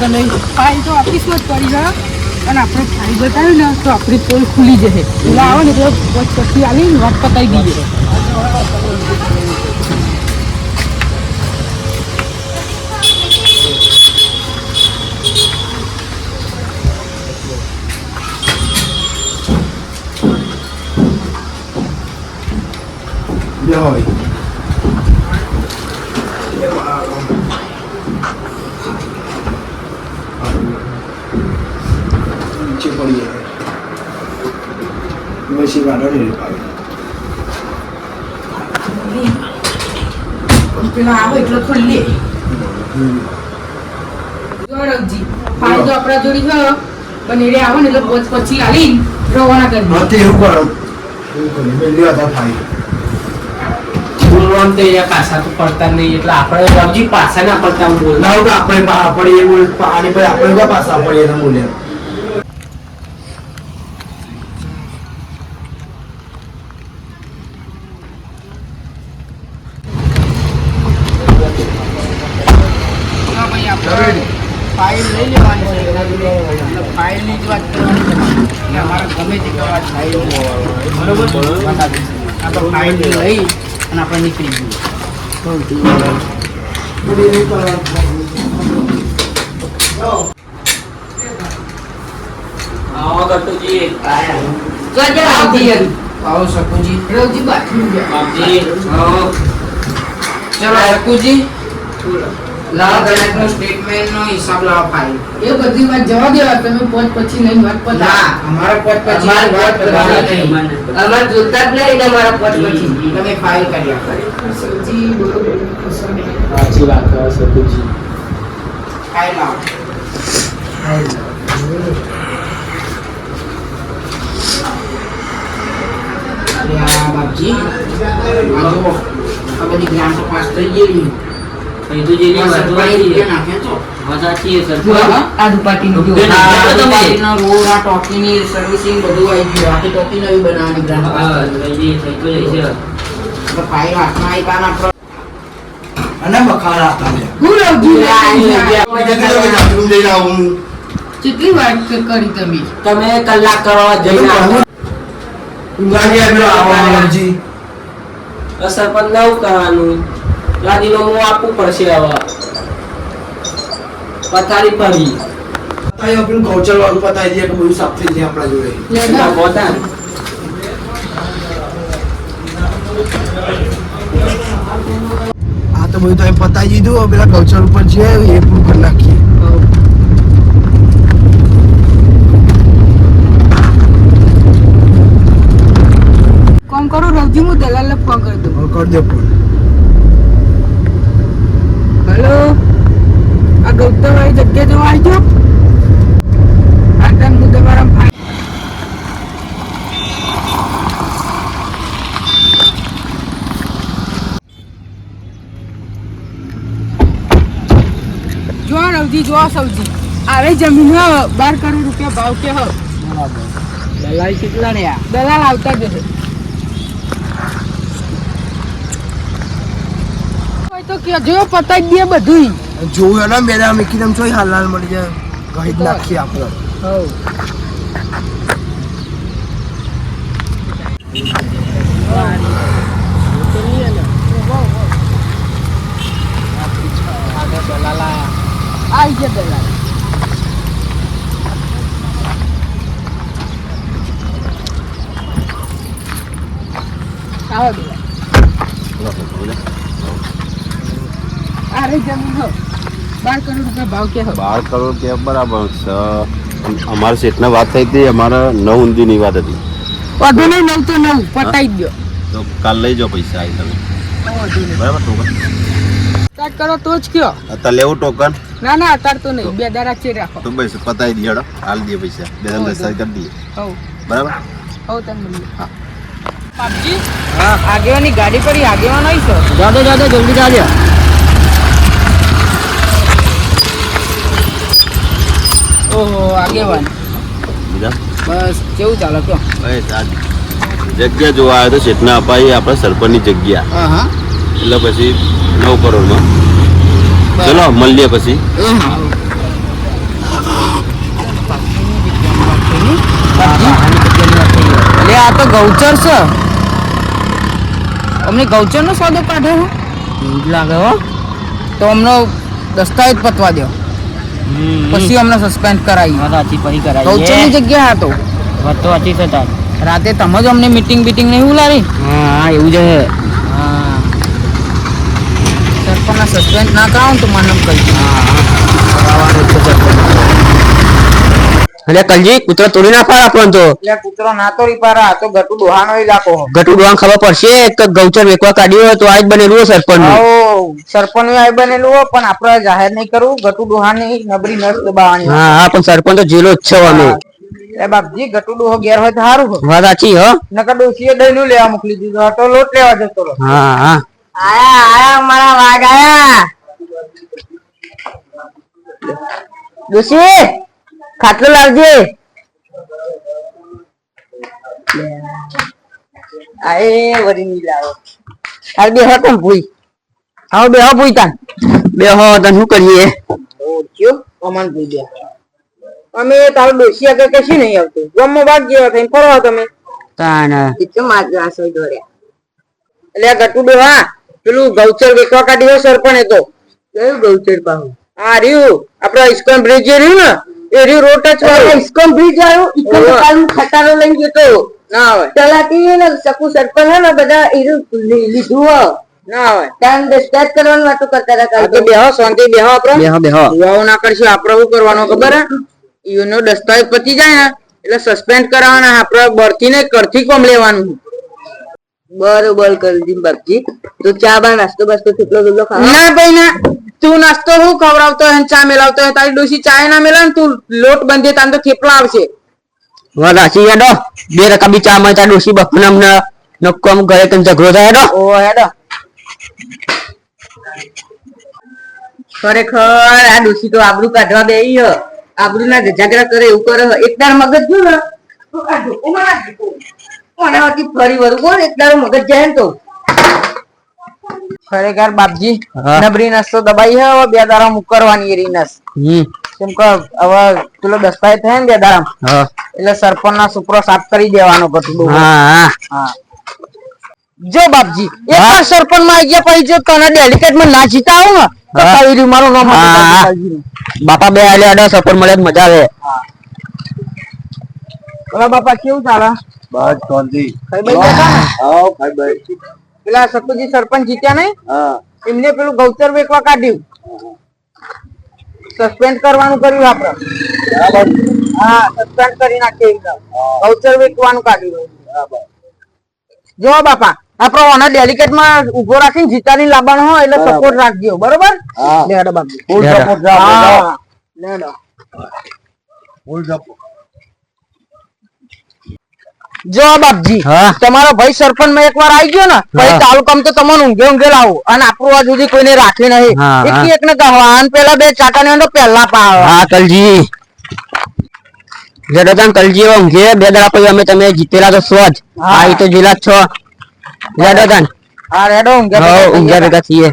કે નહીં ફાઇલ તો ઓફિસમાં જ પડી ગયો અને આપણે ફાઇલ બતાવ્યું ને તો આપણી પોલ ખુલી જશે. એટલે આવે ને એટલે પછી આવી આવીને વાત પતાવી દઈએ. બે હોય નીચે પડી જાય પછી વાળા નહીં પાડે પેલા આવે એટલે ખુલ્લી જો રવજી તો આપણા જોડી છે પણ એને આવો ને એટલે પોચ પછી આવીને રવાના કરી હા તે એવું કરો? એવું કરી ફાઇલ બોલવાનું તો પાછા તો પડતા નહીં એટલે આપણે રવજી પાછા ના પડતા હું બોલ ના હોય તો આપણે પા બોલ પાણી પર આપણે પાછા પડીએ એના બોલે હા ભાઈ આપણે ફાઇલ લઈ લેવાની છે એટલે ફાઇલની જ વાત કરવાની અમારે ગમે તે કરવા ફાઇલ બરોબર આપણે ફાઇલ લઈ અને આપણે નીકળી જઈએ આવો ગટુજી આવતી આવો શકુજી રવજી ગયા બાપજી ચલો શકુજી ગણક નો સ્ટેટમેન્ટ નો હિસાબ લાવો ફાઇલ એ બધી વાત જવા દેવા તમે પોત પછી લઈને વાત પર ના અમારા પોત પછી અમારે વાત કરવાની નહીં. અમારે જોતા જ નહીં તમારા પોત પછી. તમે કરી આપો. સૌજી બરોબર સાચી વાત કરો લાવો. આ બાપજી આ બધી ગ્રાન્ટ પાસ થઈ ગયેલી. આ આ સર્વિસિંગ બધું આવી ગયું. આખી ટોકી નવી બનાવવાની હા લઈ જઈએ જઈ છે હાથમાં આવી આપણો અને બખાડા હતા કેટલી વાત કરી તમે? તમે કલાક કરવા જઈને આવતા. ઊંઘાડી પેલો આવવાનો સરપંચ નવું કરવાનું ગાડીનો આપવું પડશે હવે. પથારી ફરી પતાઈ પેલું કૌચર વાળું પતાઈ દે કે બધું સાફ થઈ જાય આપણા જોડે. પોતા. આ તો બધું તો એમ પતાઈ દીધું. હવે પેલા ગૌચર ઉપર જે એ પૂરું કરી નાખીએ. કોમ કરો રવજી હું દલાલ ફોન કરી દઉં. કરી દે પણ હેલો? આ ગૌતમ વાળી જગ્યા જવા આવજો આ ટાઈમ હું તમારા જો રવજી જો આવે જમીન બાર કરોડ રૂપિયા ભાવ કે હ. દલાલ કેટલા ને દલાલ આવતા જ હશે હોય તો કે જો પતાઈ દે બધું જોયું એના મેરા મેં તમ ચોઈ હાલ હાલ મળી જાય. કહી જ નાખીએ આપણે. આઈ ગયા દલાલ. આવો દલાલ. બાર કરોડ રૂપિયા ભાવ કે બાર કરોડ કે બરાબર છે. અમારે સેટના વાત થઈ હતી અમારે નવ ઊંધીની વાત હતી. વધુ નહીં નવ તો નવ પટાઈ દો તો કાલ લઈ જાઓ પૈસા આવી તમે. બરાબર ટોકન? સ્ટાર્ટ કરો તો જ કયો. અત્યારે લેવું ટોકન? ના ના અત્યારે તો નહીં. બે દાડા ચે રાખો. તો બસ પતાવી દઈએ હેડો. હાલ દે પૈસા. બે દાડા દસ કરી દઈએ. હવ. બરાબર? હવ તને હા. પાપજી હા. આગેવાની ગાડી પર આગેવાન આવી છો દાદા દાદા જલ્દી ચાલ્યો. ઓહો આગેવાન. બધા બસ કેવું ચાલે કયો બસ જગ્યા જોવા આવ્યો તો ચેતના અપાઈ આપણે સરપંચની જગ્યા. હા એટલે પછી નવ કરોડમાં ચલો મળીએ પછી. લે આ તો ગૌચર છે. અમને ગૌચરનો સોદો કાઢ્યો લાગે હો. તો અમનો દસ્તાવેજ પતવા દો પછી અમને સસ્પેન્ડ કરાવી સાચી પછી કરાવી ની જગ્યા હતો વધતો હતી થતા રાતે તમે જ અમને મીટિંગ બીટિંગ નહીં બોલાવી હા એવું જ હે. હા. સરપંચના સસ્પેન્ડ ના કરાવો તો મને કહી એટલે કલજી કૂતરો તોડી નાખવા આપણને તો. એટલે કૂતરો ના તોડી આ તો ગટુ દોહાનો ઇલાકો ગટુ દોહાન ખબર પડશે કે ગૌચર વેકવા કાઢ્યો હોય તો આજ બનેલું સરપંચ સરપંચ આજ બનેલું હોય પણ આપણે જાહેર નહીં કરવું ગટુ ડોહાની નબળી નસ દબાવવાની હા હા પણ સરપંચ તો જેલો જ છે અમે. એ બાપજી ગટુ દોહો ઘેર હોય તો સારું વાત સાચી હો. નકર ડોસીએ દહીંનું લેવા મોકલી દીધું તો લોટ લેવા જતો રહો હા હા. આયા આયા મારા વાઘ આયા. ડોસી ખાટલો લાવજે. આએ વરી ની લાવો. હાલ બે હતો ભૂઈ? હા બે હો ભૂઈ તાન બે હો તને શું કરીએ? ઓછ્યો અમન ભૂઈ દે અમે તારો ડોસી આગળ કશી નહીં આવતું. ગમો ભાગ જેવા થઈને ફરવા તમે. તાન એટલે દોર્યા આ ગટુ ડોહા પેલું ગૌચર વેચવા કાઢ્યો એ તો. કયું ગૌચર પાહું? આ રહ્યું. આપડે ઇસ્કોન બ્રિજ જે રહ્યું ને. એ રહ્યું રોડ વાળું ઇસ્કોન બ્રિજ આવ્યો ઇસ્કોન કાલ ખટારો લઈને જતો ના આવે. તલાટી ને સકુ સરપંચ હે ને બધા એ લીધું હો. ના આવે. ત્યાં ડિસ્ચાર્જ કરવાનું વાતો કરતા હતા કાલ. તો બેહો શાંતિ બેહો આપડે. બે હો વાવ ના કરશું આપડે શું કરવાનું ખબર હે? નો દસ્તાવેજ પતી જાય ને એટલે સસ્પેન્ડ કરાવવાના આપડે બરથી ને કરથી કોમ લેવાનું બરોબર કરી દીધી બાપજી તો ચા બા નાસ્તો બાસ્તો કેટલો કેટલો ખાવા ના ભાઈ ના. તું નાસ્તો હું ખવડાવતો હોય ચા મેલાવતો હોય તારી ડોસી ચા ના મેલા ને તું લોટ બંધે તાન તો થેપલા આવશે. વાત સાચી યાડો બે રકા બી ચા મળતા ડોસી બફનમ અમને નક્કો આમ ઘરે તને ઝઘડો થાય હેડો. ઓ હેડો. ખરેખર આ ડોસી તો આબરૂ કાઢવા બે હ. આબરૂ ના ઝઘડા કરે એવું કરે. એકદાર મગજ જો ને તો આ ના ઢોકો. કોના વતી ફરી વળું કોણ એકદાર મગજ જાય ને તો. ખરેખર બાપજી નબરી નસ તો દબાઈ હે હવે બે દારા મુકરવાની એરી નસ. કેમ કે હવે પેલો દસ્તાવેજ થાય ને બે દારા એટલે સરપંચ ના સુપરો સાફ કરી દેવાનો કતું હા હા. હા. જો બાપજી એક વાર સરપંચમાં આવી ગયા પછી જો તને ડેલિકેટમાં ના જીતા આવું ને. કઈ મારું નામ. બાપા બે આલે આડા સરપંચ મળે મજા આવે. બોલો બાપા કેવું ચાલે? બસ શાંતિ. કઈ ભાઈ આવ ભાઈ ભાઈ પેલા સતુજી સરપંચ જીત્યા નહીં? એમને પેલું ગૌચર વેચવા કાઢ્યું. સસ્પેન્ડ કરવાનું કર્યું આપડે હા સસ્પેન્ડ કરી નાખીએ એકદમ. ગૌચર વેચવાનું કાઢ્યું. જો બાપા આપડે ઓના ડેલિકેટમાં ઊભો રાખીને જીતાની લાવવાનો હોય એટલે સપોર્ટ રાખજો બરોબર? લેડો બાપુ. ફૂલ સપોર્ટ હા લેડો. ફૂલ સપોર્ટ જો બાપજી તમારો ભાઈ સરપંચમાં એકવાર આવી ગયો ને પછી. તાલુકામાં તો તમને ઊંઘે ઊંઘે લાવો. અને આપણું આ સુધી કોઈને રાખી નહીં. એક એક ને કહેવા પેલા બે ચાકા ને પહેલા પાવ હા કલજી. જડો કલજી એવો ઊંઘે. બે દાડા પછી અમે તમે જીતેલા તો સ્વજ. હા. તો જીલા છો. જડો હા રેડો ઊંઘે ઊંઘે ભેગા છીએ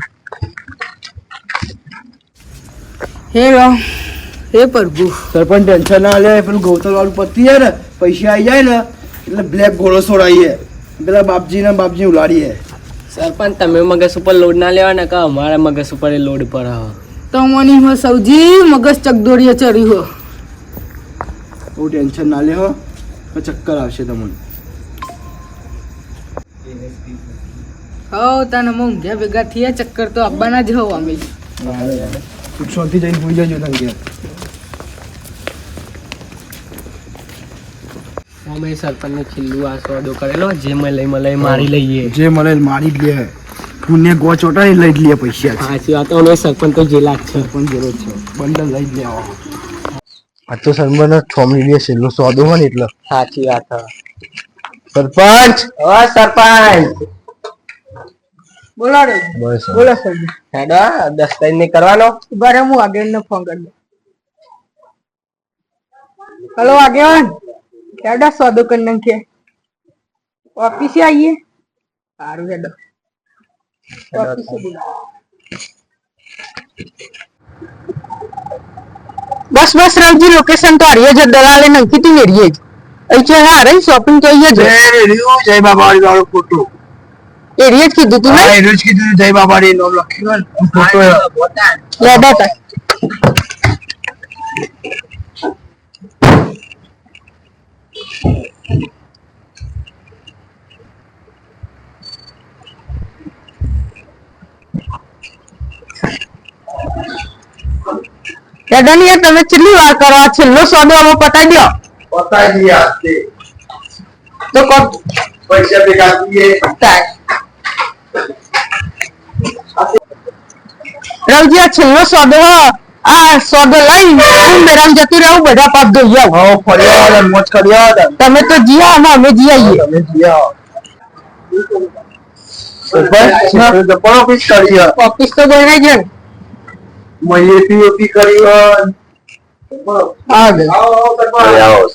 હેલો. હે પ્રભુ. સરપંચ ટેન્શન ના લે પેલું ગૌતમ વાળું પતિ જાય ને પૈસા આવી જાય ને એટલે બ્લેક ગોળો છોડાવીએ પેલા બાપજી ને બાપજી ઉલાડીએ. સરપંચ તમે મગજ ઉપર લોડ ના લેવાના કહો મારા મગજ ઉપર એ લોડ પર આવો? તમોની હો સૌજી મગજ ચકદોડીએ ચડી હો. બહુ ટેન્શન ના લે હો. તો ચક્કર આવશે તમને. હો તને ઊંઘ્યા ભેગા થયા ચક્કર તો આવવાના જ હો અમે. સુખ શાંતિ જઈને પૂજા જો તને અમે સરપંચ છેલ્લું આ સોદો કરેલો. જે મેં લઈ મળે મારી લઈએ. જે મળે મારી જ લે. પુણ્ય ગો ચોટાડી લઈ જ લે પૈસા સાચી વાત. અમે સરપંચ તો જેલા જ છે. સરપંચ જેલો છે. બંડલ લઈ જ લેવા. આ તો સરપંચ છ લે છેલ્લો સોદો હોય ને એટલે. સાચી વાત હા. સરપંચ! ઓ સરપંચ! બોલો રે. બોલો સરજી હેડો દસ્તાવેજ ને કરવાનો બરે હું આગળ નો ફોન કરી દઉં હેલો આગેવાન. કેડા સોદો કરી નાખીએ ઓફિસે આવીએ સારું હેડો ઓફિસે બોલાવો. બસ બસ રાવજી લોકેશન તો હારીએ જ દલાલે નંખી તી વેરીએ જ અહીં હા રહી શોપિંગ તો અહીંયા જ જય રહ્યું જય બાબાવાડી વાળો ફોટો એ રેટ કીધું તું હા ને એનું જ કીધું જય બાબાવાડી નામ લખ્યું હોય ને ફોટો યાદ હતા દાદા યાર તમે કેટલી વાર કરો? આ છેલ્લો સોદો હવે પતાઈ દો પતાઈ દિયા તે તો કો પૈસા ભેગા દીએ રવજી આ છેલ્લો સોદો. આ સોદો લઈ મેરામ જતી રહું બધા પાપ ધોઈ જાવ હો હતા મોજ કર્યા હતા તમે. તો જીયા અમે અમે જી આવીએ તમે તો પણ ઓફિસ કરી ઓફિસ તો ગઈ છે ને મયે પીઓપી કરી હા બે આવો આવો અરે આવો?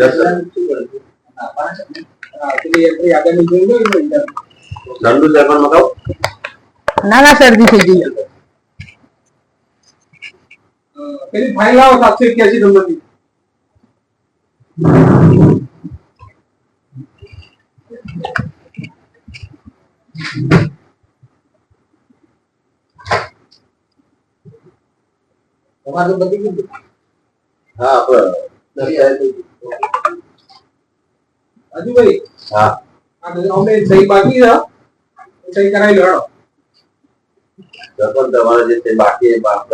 સર. મજામાં એટલે સર, ઠંડુ સરપંચ મગાવો ના ના શરદી થઈ ગઈ પેલી ફાઇલ લાવો સાતસો એક્યાસી નંબરની હા આપણે રાજુભાઈ હા. અમને સહી બાકી છે. સહી કરાવી લો સરપંચ તમારે જે તે બાકી એ બાપ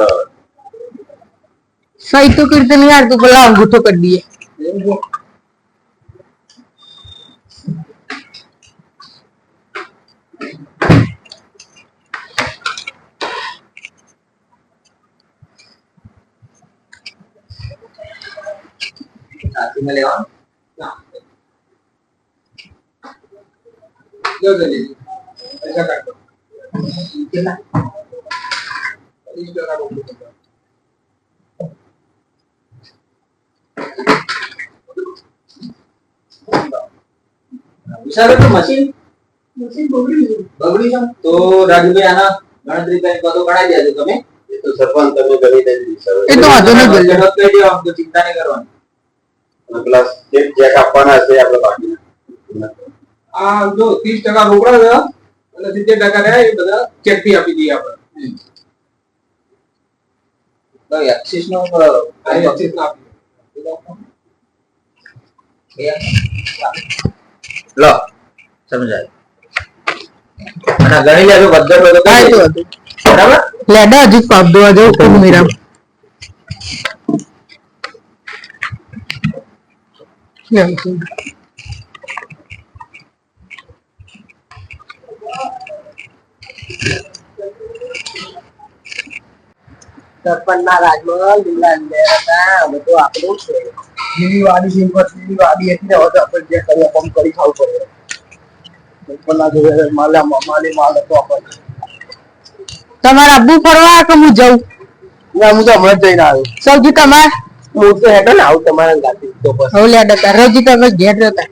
સહી તો કીર્તન યાર તું પેલા અંગૂઠો કરી દઈએ વિશાલ તો મશીન બગડી છે તો રાજુભાઈ આના ગણતરી કરી બધું ગણાઈ દેજો તમે એ તો સરપંચ તમે કરી દેજો સર એ તો વાંધો નહીં જલ્દી ઝડપ કહી દેવા તો ચિંતા નહીં કરવાની અને પેલા ચેક ચેક આપવાના છે આપણે બાકી આ જો ત્રીસ ટકા રોકડા છે અને સિત્તેર ટકા રહ્યા એ બધા ચેકથી આપી દઈએ આપણે. એક્સિસ નો આ ના લો સમજાય. અને ગણી લેજો બધો તો હતું બરાબર? લેડા હજી પાપ દો આજે ઉપર સરપંચના રાજમાં લીલા અંધેર હતા બધું આપણું છે. લીલી વાડી છે લીલી વાડી હતી ને હવે આપણે જે કરીએ પંપ કરી ખાવું પડે. ઉપરના જોડે માલા માલી માલ હતો આપણને. તમારે આબુ ફરવા કે હું જઉં? ના હું તો હમણાં જઈને આવ્યો. સૌથી તમારે? હું તો ને આવું તમારા ગાડી તો બસ. હવે લેડા હતા રજી તમે ઘેર રહેતા.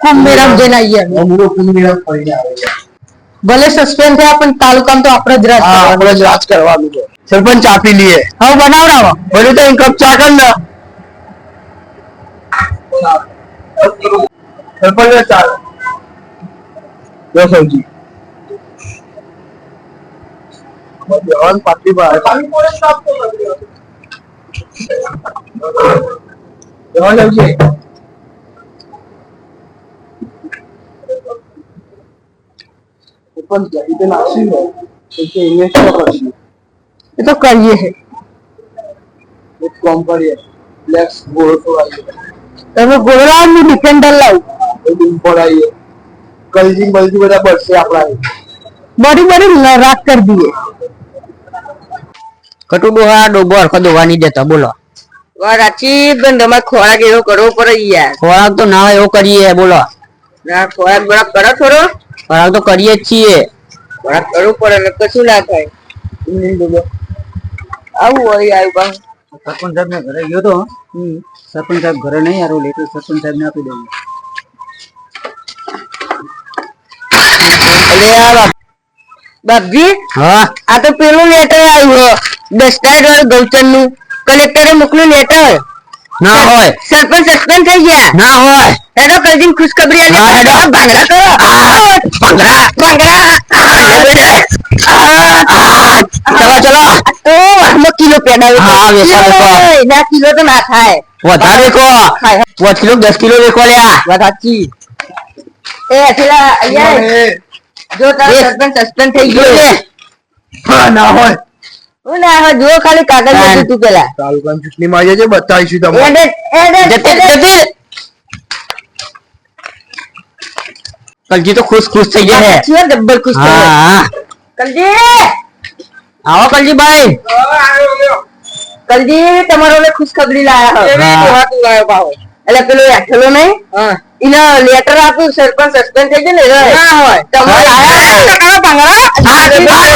ખૂબ મેરામ જઈને આવીએ અમે. હું તો ફરીને આવ્યો ભલે સસ્પેન્ડ થયા પણ તાલુકામાં તો આપણે જ રાજ હા કરવાનું. આપણે જ રાજ કરવાનું છે સરપંચ આપી લઈએ હવે બનાવડાવો ભલે તો એક કપ ચા કર ને સરપંચ ને ચાલ જો સૌજી જવાન પાટલી બહાર જવાન સૌજી જઈ તો નાસી લો તો કે ઇન્વેસ્ટ કરશું એ તો કરીએ છે એક કામ કરીએ લેક્સ ગોળ ખોવાઈએ તમે ગોળાનું ડિફેન્ડર લાવ બધું પડાઈએ કલજી બલજી બધા બચશે આપણા બડી બડી રાત કરી દઈએ કટુ ડોહા ડોબો હરખો દોવા નહીં દેતા બોલો રાચી બેન તમારે ખોરાક એવો કરવો પડે યાર ખોરાક તો ના એવો કરીએ બોલો ના ખોરાક બરાબર કરો થોડો ખોરાક તો કરીએ જ છીએ. ખોરાક કરવું પડે ને કશું ના થાય આવું હોય આવ્યું સરપંચ સાહેબ ને ઘરે ગયો તો સરપંચ સાહેબ ઘરે નહીં આવ્યો લેટર સરપંચ સાહેબ ને આપી દઉં. અલે આ બાપજી હા? આ તો પેલું લેટર આવ્યું દસ્તાવેજ વાળું ગૌચરનું કલેક્ટરે મોકલ્યું લેટર ના હોય. સરપંચ સસ્પેન્ડ થઈ ગયા. ના હોય. એનો કલજીન ખુશખબરી આલી. ભાંગડા કરો. ભાંગડા ભાંગડા ચલો ચલો. ઓ આમાં કિલો પેડાવે હા ના કિલો તો ના થાય. વધારે કો પાંચ કિલો દસ કિલો વેકો લ્યા. વાત સાચી. એ અખિલા અહીંયા. જો તારો સરપંચ સસ્પેન્ડ થઈ ગયો. હા ના હોય. હું ના જો ખાલી કાગળ તું પેલા તાલુકાની ચૂંટણીમાં આવી જજે બતાવીશું તમને એડે એડે જતી કલજી તો ખુશ ખુશ થઈ ગયા છે જીવન ખુશ કલજી આવો કલજી ભાઈ કલજી તમારો ખુશ ખબરી લાયા હો એટલે પેલો એકલો નહીં એને લેટર આપ્યું સરપંચ સસ્પેન્ડ થઈ ગયો ને ના હોય તમારે આયા